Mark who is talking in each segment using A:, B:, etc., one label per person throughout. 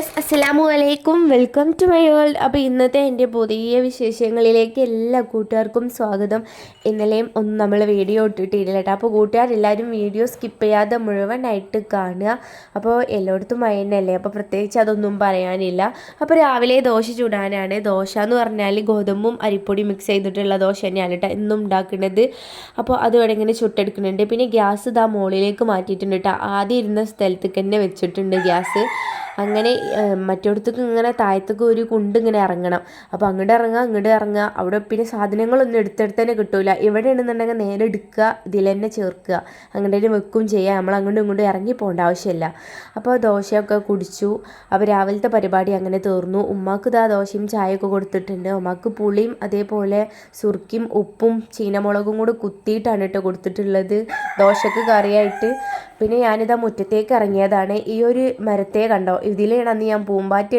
A: Viewers അസ്സലാമു അലൈക്കും welcome to my world അപ്പോൾ ഇന്നത്തെ എന്റെ പുതിയ വിശേഷങ്ങളിലേക്ക് എല്ലാ കൂട്ടുകാർക്കും സ്വാഗതം. ഇന്നലെയും ഒന്ന് നമ്മൾ വീഡിയോ ഇട്ടിട്ടില്ല കേട്ടോ. അപ്പോൾ കൂട്ടുകാരെല്ലാവരും വീഡിയോ സ്കിപ്പ് ചെയ്യാതെ മുഴുവനായിട്ട് കാണുക. അപ്പോൾ എല്ലായിടത്തും മൈനല്ലേ അപ്പോൾ പ്രത്യേകിച്ച് അതൊന്നും പറയാനില്ല. അപ്പോൾ രാവിലെ ദോശ ചൂടാനാണ്. ദോശ എന്ന് പറഞ്ഞാൽ ഗോതമ്പും അരിപ്പൊടി മിക്സ് ചെയ്തിട്ടുള്ള ദോശ തന്നെയാണ് കേട്ടോ എന്നും ഉണ്ടാക്കുന്നത്. അപ്പോൾ അത് ഇവിടെ ഇങ്ങനെ ചുട്ടെടുക്കുന്നുണ്ട്. പിന്നെ ഗ്യാസ് ഇതാ മുകളിലേക്ക് മാറ്റിയിട്ടുണ്ട് കേട്ടോ. ആദ്യം ഇരുന്ന സ്ഥലത്തേക്ക് തന്നെ വെച്ചിട്ടുണ്ട് ഗ്യാസ്. അങ്ങനെ മറ്റിടത്തേക്ക് ഇങ്ങനെ താഴത്തേക്ക് ഒരു കുണ്ട് ഇങ്ങനെ ഇറങ്ങണം. അപ്പോൾ അങ്ങോട്ട് ഇറങ്ങുക അങ്ങോട്ട് ഇറങ്ങുക. അവിടെ പിന്നെ സാധനങ്ങളൊന്നും എടുത്തെടുത്ത് തന്നെ കിട്ടൂല. ഇവിടെ ഉണ്ടെന്നുണ്ടെങ്കിൽ നേരെ എടുക്കുക ഇതിൽ തന്നെ ചേർക്കുക. അങ്ങനെ വെക്കും ചെയ്യുക നമ്മൾ അങ്ങോട്ടും ഇങ്ങോട്ടും ഇറങ്ങി പോകേണ്ട ആവശ്യമില്ല. അപ്പോൾ ദോശയൊക്കെ കുടിച്ചു. അപ്പോൾ രാവിലത്തെ പരിപാടി അങ്ങനെ തീർന്നു. ഉമ്മാക്ക് ഇതാ ദോശയും ചായയൊക്കെ കൊടുത്തിട്ടുണ്ട്. ഉമ്മാക്ക് പുളിയും അതേപോലെ സുർക്കിയും ഉപ്പും ചീനമുളകും കൂടെ കുത്തിയിട്ടാണ് കേട്ടോ കൊടുത്തിട്ടുള്ളത്. ദോശക്ക് കറിയായിട്ട്. പിന്നെ ഞാനിതാ മുറ്റത്തേക്ക് ഇറങ്ങിയതാണ്. ഈ ഒരു മരത്തെ കണ്ടോ? ഇതിലാണ് അന്ന് ഞാൻ പൂമ്പാറ്റ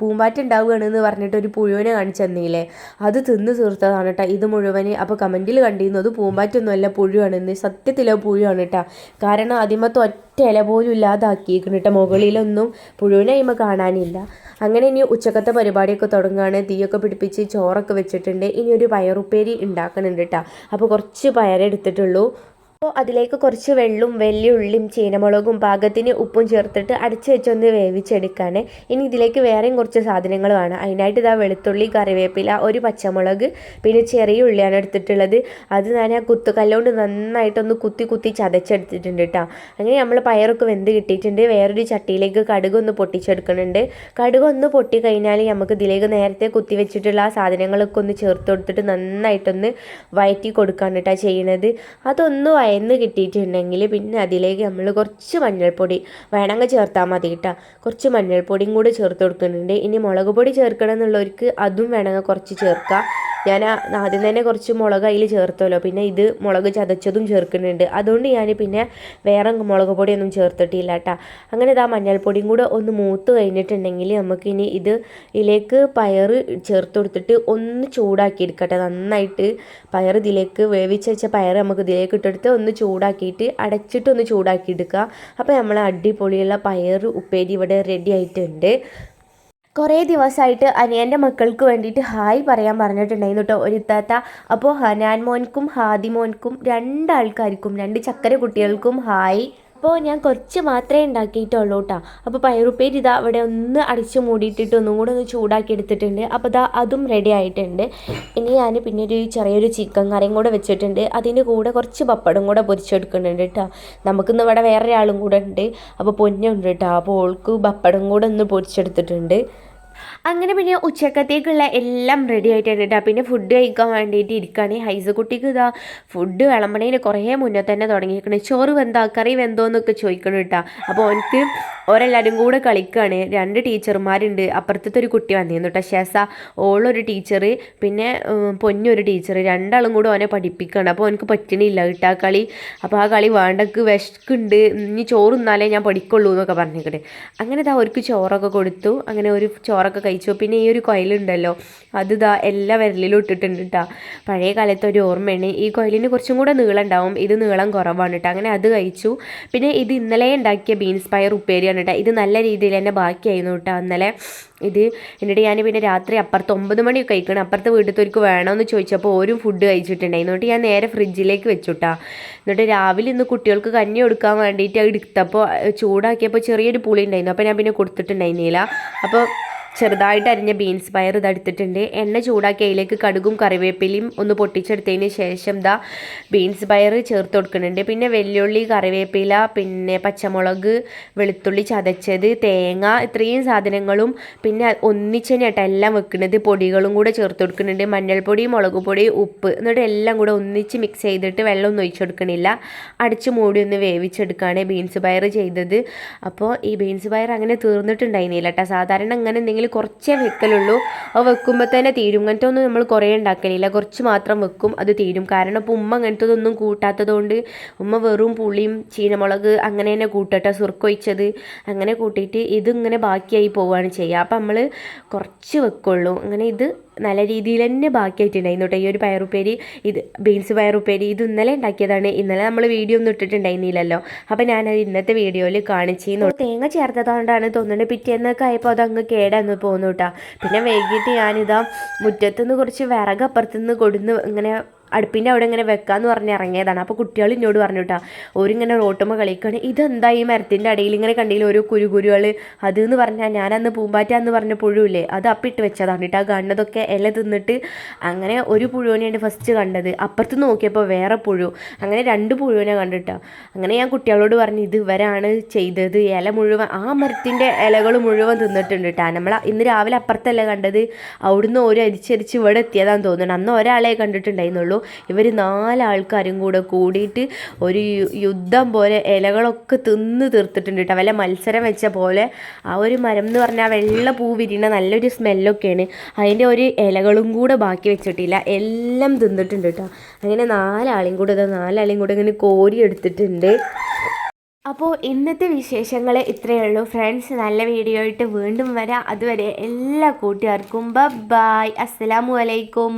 A: പൂമ്പാറ്റ ഉണ്ടാവുകയാണെന്ന് പറഞ്ഞിട്ട് ഒരു പുഴുവിനെ കാണിച്ചു തന്നില്ലേ? അത് തിന്ന് തീർത്തതാണ് കേട്ടോ ഇത് മുഴുവനെ അപ്പോൾ കമന്റിൽ കണ്ടിരുന്നു. അത് പൂമ്പാറ്റൊന്നുമല്ല പുഴുവാണെന്ന് സത്യത്തിലെ പുഴുവാണ് കേട്ടോ കാരണം അതിമത്ത് ഒറ്റ ഇല പോലും ഇല്ലാതാക്കിയിരിക്കുന്നു കേട്ടോ മുകളിലൊന്നും പുഴുവിനെ കഴിയുമ്പോൾ കാണാനില്ല. അങ്ങനെ ഇനി ഉച്ചക്കത്തെ പരിപാടിയൊക്കെ തുടങ്ങുകയാണ് തീയൊക്കെ പിടിപ്പിച്ച് ചോറൊക്കെ വെച്ചിട്ടുണ്ട്. ഇനി ഒരു പയറുപ്പേരി ഉണ്ടാക്കുന്നുണ്ട് കേട്ടോ അപ്പോൾ കുറച്ച് പയറെടുത്തിട്ടുള്ളൂ. അപ്പോൾ അതിലേക്ക് കുറച്ച് വെള്ളും വെല്ലുള്ളിയും ചീനമുളകും പാകത്തിന് ഉപ്പും ചേർത്തിട്ട് അടച്ചു വെച്ചൊന്ന് വേവിച്ചെടുക്കാണ്. ഇനി ഇതിലേക്ക് വേറെയും കുറച്ച് സാധനങ്ങൾ വേണം അതിനായിട്ട് ഇതാ വെളുത്തുള്ളി കറിവേപ്പില ഒരു പച്ചമുളക് പിന്നെ ചെറിയ ഉള്ളിയാണ് എടുത്തിട്ടുള്ളത്. അത് ഞാൻ ആ കുത്തുകല്ലുകൊണ്ട് നന്നായിട്ടൊന്ന് കുത്തി കുത്തി ചതച്ചെടുത്തിട്ടുണ്ട് കേട്ടോ അങ്ങനെ നമ്മൾ പയറൊക്കെ വെന്ത് കിട്ടിയിട്ടുണ്ട്. വേറൊരു ചട്ടിയിലേക്ക് കടുക് ഒന്ന് പൊട്ടിച്ചെടുക്കുന്നുണ്ട്. കടുക് ഒന്ന് പൊട്ടി കഴിഞ്ഞാൽ നമുക്ക് ഇതിലേക്ക് നേരത്തെ കുത്തി വെച്ചിട്ടുള്ള ആ സാധനങ്ങളൊക്കെ ഒന്ന് ചേർത്ത് കൊടുത്തിട്ട് നന്നായിട്ടൊന്ന് വയറ്റി കൊടുക്കാണ് കേട്ടോ ചെയ്യണത്. അതൊന്ന് വയന്ന് കിട്ടിയിട്ടുണ്ടെങ്കിൽ പിന്നെ അതിലേക്ക് നമ്മൾ കുറച്ച് മഞ്ഞൾപ്പൊടി വേണമെങ്കിൽ ചേർത്താൽ മതി കേട്ടോ. കുറച്ച് മഞ്ഞൾപ്പൊടിയും കൂടി ചേർത്ത് കൊടുക്കുന്നുണ്ട്. ഇനി മുളക് പൊടി ചേർക്കണം എന്നുള്ളവർക്ക് അതും വേണമെങ്കിൽ കുറച്ച് ചേർക്കാം. ഞാൻ ആദ്യം തന്നെ കുറച്ച് മുളക് അതിൽ ചേർത്തല്ലോ പിന്നെ ഇത് മുളക് ചതച്ചതും ചേർക്കുന്നുണ്ട്. അതുകൊണ്ട് ഞാൻ പിന്നെ വേറെ മുളക് പൊടിയൊന്നും ചേർത്തിട്ടില്ല കേട്ടോ. അങ്ങനെ ഇതാ മഞ്ഞൾപ്പൊടിയും കൂടെ ഒന്ന് മൂത്ത് കഴിഞ്ഞിട്ടുണ്ടെങ്കിൽ നമുക്കിനി ഇത് ഇതിലേക്ക് പയർ ചേർത്ത് കൊടുത്തിട്ട് ഒന്ന് ചൂടാക്കി എടുക്കട്ടെ. നന്നായിട്ട് പയർ ഇതിലേക്ക് വേവിച്ച് വെച്ച പയർ നമുക്ക് ഇതിലേക്ക് ഇട്ടെടുത്ത് ഒന്ന് ചൂടാക്കിയിട്ട് അടച്ചിട്ട് ഒന്ന് ചൂടാക്കി എടുക്കുക. അപ്പോൾ നമ്മൾ അടിപൊളിയുള്ള പയർ ഉപ്പേരി ഇവിടെ റെഡി ആയിട്ടുണ്ട്. കുറേ ദിവസമായിട്ട് അനിയന്റെ മക്കൾക്ക് വേണ്ടിയിട്ട് ഹായ് പറയാൻ പറഞ്ഞിട്ടുണ്ടായിരുന്നു കേട്ടോ ഒരു താത്ത അപ്പോൾ ഹനാൻ മോൻക്കും ഹാദി മോൻക്കും രണ്ടാൾക്കാർക്കും രണ്ട് ചക്കര കുട്ടികൾക്കും ഹായ്. അപ്പോൾ ഞാൻ കുറച്ച് മാത്രമേ ഉണ്ടാക്കിയിട്ടുള്ളൂ കേട്ടോ അപ്പോൾ പയറുപ്പേരി ഇതാ അവിടെ ഒന്ന് അടിച്ച് മൂടിയിട്ടിട്ട് ഒന്നും കൂടെ ഒന്ന് ചൂടാക്കി എടുത്തിട്ടുണ്ട്. അപ്പോൾ ഇതാ അതും റെഡി ആയിട്ടുണ്ട്. ഇനി ഞാൻ പിന്നെ ഒരു ചെറിയൊരു ചിക്കൻ കറിയും കൂടെ വെച്ചിട്ടുണ്ട്. അതിന്റെ കൂടെ കുറച്ച് പപ്പടം കൂടെ പൊരിച്ചെടുക്കുന്നുണ്ട് കേട്ടോ നമുക്കിന്ന് ഇവിടെ വേറെ ഒരാളും കൂടെ ഉണ്ട്. അപ്പോൾ പൊന്നുണ്ട് കേട്ടോ അപ്പോൾ ഓൾക്ക് പപ്പടം കൂടെ ഒന്ന് പൊരിച്ചെടുത്തിട്ടുണ്ട്. അങ്ങനെ പിന്നെ ഉച്ചക്കത്തേക്കുള്ള എല്ലാം റെഡി ആയിട്ടുണ്ട് കേട്ടോ പിന്നെ ഫുഡ് കഴിക്കാൻ വേണ്ടിയിട്ട് ഇരിക്കുകയാണ് ഹൈസ കുട്ടിക്ക് ഇതാ ഫുഡ് വിളമ്പണേന് കുറേ മുന്നേ തന്നെ തുടങ്ങിയിരിക്കണേ ചോറ് വെന്താ കറി വെന്തോ എന്നൊക്കെ ചോദിക്കണം കേട്ടോ അപ്പോൾ എനിക്ക് ഓരെല്ലാവരും കൂടെ കളിക്കുകയാണ് രണ്ട് ടീച്ചർമാരുണ്ട്. അപ്പുറത്തത്തെ ഒരു കുട്ടി വന്നിരുന്നു കേട്ടോ ഷെസ ഓളൊരു ടീച്ചർ പിന്നെ പൊന്നൊരു ടീച്ചർ. രണ്ടാളും കൂടെ ഓനെ പഠിപ്പിക്കുകയാണ് അപ്പോൾ എനിക്ക് പറ്റണില്ല കേട്ടോ കളി. അപ്പോൾ ആ കളി വേണ്ടക്ക് വിശക്കുണ്ട്. ഇനി ചോറ് ഞാൻ പഠിക്കുള്ളൂ എന്നൊക്കെ പറഞ്ഞിട്ട് അങ്ങനെ ഇതാ അവർക്ക് ചോറൊക്കെ കൊടുത്തു. അങ്ങനെ ഒരു ചോറൊക്കെ കഴിച്ചു. പിന്നെ ഈ ഒരു കൊയിലുണ്ടല്ലോ അത് ഇതാ എല്ലാ വിരലിലും ഇട്ടിട്ടുണ്ട് കേട്ടോ പഴയ കാലത്തെ ഒരു ഓർമ്മയാണ് ഈ കൊയിലിന് കുറച്ചും കൂടെ നീളം ഉണ്ടാവും. ഇത് നീളം കുറവാണ് കേട്ടോ അങ്ങനെ അത് കഴിച്ചു. പിന്നെ ഇത് ഇന്നലെ ഉണ്ടാക്കിയ ബീൻസ് പയർ ഉപ്പേരിയാണ് കേട്ടോ ഇത് നല്ല രീതിയിൽ തന്നെ ബാക്കിയായിരുന്നു കേട്ടോ ഇന്നലെ ഇത് എന്നിട്ട് ഞാൻ പിന്നെ രാത്രി അപ്പുറത്ത് ഒമ്പത് മണിയൊക്കെ കഴിക്കണം. അപ്പുറത്തെ വീട്ടിലത്തേക്ക് വേണമെന്ന് ചോദിച്ചപ്പോൾ ഓരും ഫുഡ് കഴിച്ചിട്ടുണ്ടായി എന്നിട്ട് ഞാൻ നേരെ ഫ്രിഡ്ജിലേക്ക് വെച്ചുട്ടാ എന്നിട്ട് രാവിലെ ഇന്ന് കുട്ടികൾക്ക് കഞ്ഞി കൊടുക്കാൻ വേണ്ടിയിട്ട് എടുത്തപ്പോൾ ചൂടാക്കിയപ്പോൾ ചെറിയൊരു പുളി ഉണ്ടായിരുന്നു അപ്പോൾ ഞാൻ പിന്നെ കൊടുത്തിട്ടുണ്ടായിരുന്നില്ല. അപ്പോൾ ചെറുതായിട്ട് അരിഞ്ഞ ബീൻസ് പയർ ഇതെടുത്തിട്ടുണ്ട് എണ്ണ ചൂടാക്കി അതിലേക്ക് കടുകും കറിവേപ്പിലയും ഒന്ന് പൊട്ടിച്ചെടുത്തതിന് ശേഷം ദാ ബീൻസ് പയർ ചേർത്ത് കൊടുക്കുന്നുണ്ട്. പിന്നെ വെല്ലുള്ളി കറിവേപ്പില പിന്നെ പച്ചമുളക് വെളുത്തുള്ളി ചതച്ചത് തേങ്ങ ഇത്രയും സാധനങ്ങളും പിന്നെ ഒന്നിച്ചെന്നെയാട്ടോ എല്ലാം വെക്കുന്നത്. പൊടികളും കൂടെ ചേർത്ത് കൊടുക്കുന്നുണ്ട്. മഞ്ഞൾപ്പൊടി മുളക് പൊടി ഉപ്പ് എന്നിട്ട് എല്ലാം കൂടെ ഒന്നിച്ച് മിക്സ് ചെയ്തിട്ട് വെള്ളം ഒന്നും ഒഴിച്ചു കൊടുക്കണില്ല. അടിച്ച് മൂടി ഒന്ന് വേവിച്ചെടുക്കുകയാണ് ബീൻസ് പയർ ചെയ്തത്. അപ്പോൾ ഈ ബീൻസ് പയർ അങ്ങനെ തീർന്നിട്ടുണ്ടായിരുന്നില്ല കേട്ടോ. സാധാരണ അങ്ങനെ എന്തെങ്കിലും കുറച്ചേ വെക്കലുള്ളൂ. അത് വെക്കുമ്പോൾ തന്നെ തീരും. അങ്ങനത്തെ ഒന്നും നമ്മൾ കുറേ ഉണ്ടാക്കലില്ല. കുറച്ച് മാത്രം വെക്കും അത് തീരും. കാരണം ഇപ്പോൾ ഉമ്മ അങ്ങനത്തെ ഒന്നും കൂട്ടാത്തതുകൊണ്ട് ഉമ്മ വെറും പുളിയും ചീനമുളക് അങ്ങനെ തന്നെ കൂട്ടട്ടെ സുർക്കൊഴിച്ചത്. അങ്ങനെ കൂട്ടിയിട്ട് ഇതിങ്ങനെ ബാക്കിയായി പോവുകയാണ് ചെയ്യുക അപ്പം നമ്മൾ കുറച്ച് വെക്കുള്ളൂ. അങ്ങനെ ഇത് നല്ല രീതിയിൽ തന്നെ ബാക്കിയായിട്ടുണ്ടായിരുന്നു കേട്ടോ. ഈ ഒരു പയറുപ്പേരി ഇത് ബീൻസ് പയറുപ്പേരി ഇത് ഇന്നലെ ഉണ്ടാക്കിയതാണ്. ഇന്നലെ നമ്മൾ വീഡിയോ ഒന്നും ഇട്ടിട്ടുണ്ടായിരുന്നില്ലല്ലോ. അപ്പോൾ ഞാനത് ഇന്നത്തെ വീഡിയോയിൽ കാണിച്ചിരുന്നു തേങ്ങ ചേർത്തതുകൊണ്ടാണ് തോന്നുന്നത് പിറ്റേന്നൊക്കെ ആയപ്പോൾ അതങ്ങ് കേടാന്ന് പോന്നു കേട്ടോ. പിന്നെ വൈകിട്ട് ഞാനിതാ മുറ്റത്തുനിന്ന് കുറച്ച് വിറകപ്പുറത്തുനിന്ന് കൊടുന്ന് ഇങ്ങനെ അടുപ്പിന്റെ അവിടെ ഇങ്ങനെ വെക്കാന്ന് പറഞ്ഞ് ഇറങ്ങിയതാണ്. അപ്പോൾ കുട്ടികൾ എന്നോട് പറഞ്ഞു കേട്ടോ ഓരിങ്ങനെ റോട്ടുമ്പോൾ കളിക്കുകയാണ് ഇതെന്താ ഈ മരത്തിന്റെ അടിയിൽ ഇങ്ങനെ കണ്ടില്ല ഓരോ കുരുകുരുകൾ? അത് എന്ന് പറഞ്ഞാൽ ഞാനന്ന് പൂമ്പാറ്റ എന്ന് പറഞ്ഞ പുഴുവില്ലേ അത് അപ്പിട്ട് വെച്ചതാണ് കേട്ടോ ആ കാണുന്നതൊക്കെ ഇല തിന്നിട്ട് അങ്ങനെ ഒരു പുഴുവിനെയാണ് ഫസ്റ്റ് കണ്ടത്. അപ്പുറത്ത് നോക്കിയപ്പോൾ വേറെ പുഴു. അങ്ങനെ രണ്ട് പുഴുവിനെ കണ്ടിട്ടോ അങ്ങനെ ഞാൻ കുട്ടികളോട് പറഞ്ഞു ഇത് ഇവരാണ് ചെയ്തത്. ഇല മുഴുവൻ ആ മരത്തിന്റെ ഇലകൾ മുഴുവൻ തിന്നിട്ടുണ്ട് കേട്ടോ നമ്മൾ ഇന്ന് രാവിലെ അപ്പുറത്തല്ല കണ്ടത്? അവിടുന്ന് ഒരു അരിച്ചരിച്ച് ഇവിടെ എത്തിയതാന്ന് തോന്നുന്നുണ്ട് അന്ന് ഒരാളെ കണ്ടിട്ടുണ്ടായിരുന്നുള്ളൂ. ഇവർ നാലാൾക്കാരും കൂടെ കൂടിയിട്ട് ഒരു യുദ്ധം പോലെ ഇലകളൊക്കെ തിന്ന് തീർത്തിട്ടുണ്ട് കേട്ടോ. വല്ല മത്സരം വെച്ച പോലെ. ആ ഒരു മരം എന്ന് പറഞ്ഞാൽ വെള്ള പൂ വിരിയണ നല്ലൊരു സ്മെല്ലൊക്കെയാണ്. അതിന്റെ ഒരു ഇലകളും കൂടെ ബാക്കി വെച്ചിട്ടില്ല. എല്ലാം തിന്നിട്ടുണ്ട് കേട്ടോ. അങ്ങനെ നാലാളെയും കൂടെ നാലാളെയും കൂടെ ഇങ്ങനെ കോരി എടുത്തിട്ടുണ്ട്. അപ്പോൾ ഇന്നത്തെ വിശേഷങ്ങൾ ഇത്രയേ ഉള്ളൂ. ഫ്രണ്ട്സ് നല്ല വീഡിയോ ആയിട്ട് വീണ്ടും വരാം. അതുവരെ എല്ലാ കൂട്ടുകാർക്കും ബ ബായ് അസ്സലാമു അലൈക്കും.